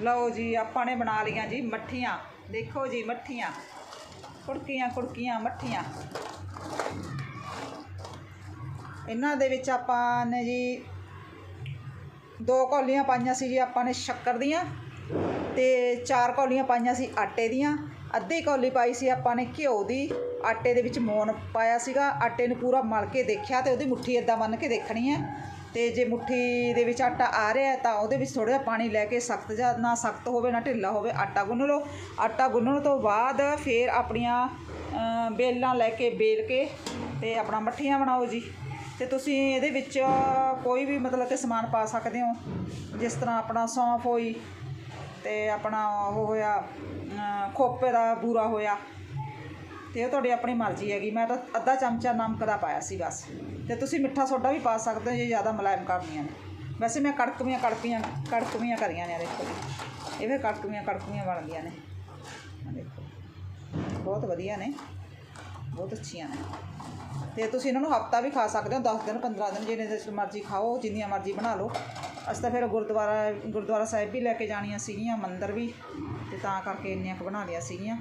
ਲਓ ਜੀ, ਆਪਾਂ ਨੇ ਬਣਾ ਲਈਆਂ ਜੀ ਮੱਠੀਆਂ। ਦੇਖੋ ਜੀ, ਮੱਠੀਆਂ। ਕੁੜਕੀਆਂ ਕੁੜਕੀਆਂ, ਮੱਠੀਆਂ। ਇਹਨਾਂ ਦੇ ਵਿੱਚ ਆਪਾਂ ਨੇ ਜੀ ਦੋ ਕੌਲੀਆਂ ਪਾਈਆਂ ਸੀ ਜੀ, ਆਪਾਂ ਨੇ ਸ਼ੱਕਰ ਦੀਆਂ। ਤੇ ਚਾਰ ਕੌਲੀਆਂ ਪਾਈਆਂ ਸੀ ਆਟੇ ਦੀਆਂ ਅੱਧੀ ਕੌਲੀ ਪਾਈ ਸੀ ਆਪਾਂ ਨੇ ਘਿਓ ਦੀ ਆਟੇ ਦੇ ਵਿੱਚ ਮੋਨ ਪਾਇਆ ਸੀਗਾ ਆਟੇ ਨੂੰ ਪੂਰਾ ਮਲ ਕੇ ਦੇਖਿਆ ਤੇ ਉਹਦੀ ਮੁੱਠੀ ਇਦਾਂ ਬੰਨ ਕੇ ਦੇਖਣੀ ਹੈ। ਤੇ ਜੇ ਮੁੱਠੀ ਦੇ ਵਿੱਚ ਆਟਾ ਆ ਰਿਹਾ ਤਾਂ ਉਹਦੇ ਵਿੱਚ ਥੋੜਾ ਜਿਹਾ ਪਾਣੀ ਲੈ ਕੇ ਸਖਤ ਜਾਂ ਨਾ ਸਖਤ ਹੋਵੇ ਨਾ ਢਿੱਲਾ ਹੋਵੇ ਆਟਾ ਗੁੰਨ ਲਓ। ਆਟਾ ਗੁੰਨਣ ਤੋਂ ਬਾਅਦ ਫਿਰ ਆਪਣੀਆਂ ਅ, ਬੇਲਾਂ ਲੈ ਕੇ ਬੇਲ ਕੇ ਤੇ ਆਪਣਾ ਮੱਠੀਆਂ ਬਣਾਓ ਜੀ। ਤੇ ਤੁਸੀਂ ਇਹਦੇ ਵਿੱਚ ਕੋਈ ਵੀ ਮਤਲਬ ਕਿ ਸਮਾਨ ਪਾ ਸਕਦੇ ਹੋ ਜਿਸ ਤਰ੍ਹਾਂ ਆਪਣਾ ਸੌਂਫ ਹੋਈ ਤੇ ਆਪਣਾ ਉਹ ਹੋਇਆ ਖੋਪੇ ਦਾ ਬੂਰਾ ਹੋਇਆ। ਤੇ ਉਹ ਤੁਹਾਡੀ ਆਪਣੀ ਮਰਜ਼ੀ ਹੈਗੀ। ਮੈਂ ਤਾਂ ਅੱਧਾ ਚਮਚਾ ਨਮਕ ਦਾ ਪਾਇਆ ਸੀ ਬਸ। ਤੇ ਤੁਸੀਂ ਮਿੱਠਾ ਸੋਡਾ ਵੀ ਪਾ ਸਕਦੇ ਹੋ, ਜੇ ਜ਼ਿਆਦਾ ਮੁਲਾਇਮ ਕਰਨੀਆਂ ਨੇ। ਵੈਸੇ ਮੈਂ ਕੜਕਵੀਆਂ ਕੜਕੀਆਂ ਕੜਕਵੀਆਂ ਕਰੀਆਂ ਨੇ, ਦੇਖੋ ਜੀ। ਇਹ ਵੀ ਕੜਕਵੀਆਂ ਕੜਕਵੀਆਂ ਬਣ ਗਈਆਂ ਨੇ। ਦੇਖੋ। ਬਹੁਤ ਵਧੀਆ ਨੇ। ਬਹੁਤ ਅੱਛੀਆਂ ਨੇ। ਤੇ ਤੁਸੀਂ ਇਹਨਾਂ ਨੂੰ ਹਫਤਾ ਵੀ ਖਾ ਸਕਦੇ ਹੋ। 10 ਦਿਨ 15 ਦਿਨ, ਜਿੰਨੇ ਦਿਨ ਮਰਜ਼ੀ ਖਾਓ, ਜਿੰਨੀਆਂ ਮਰਜ਼ੀ ਬਣਾ ਲਓ। ਅਸੀਂ ਤਾਂ ਫਿਰ ਗੁਰਦੁਆਰਾ ਗੁਰਦੁਆਰਾ ਸਾਹਿਬ ਵੀ ਲੈ ਕੇ ਜਾਣੀਆਂ ਸੀਗੀਆਂ, ਮੰਦਰ ਵੀ ਅਤੇ ਤਾਂ ਕਰਕੇ ਇੰਨੀਆਂ ਕੁ ਬਣਾ ਲਿਆ ਸੀਗੀਆਂ।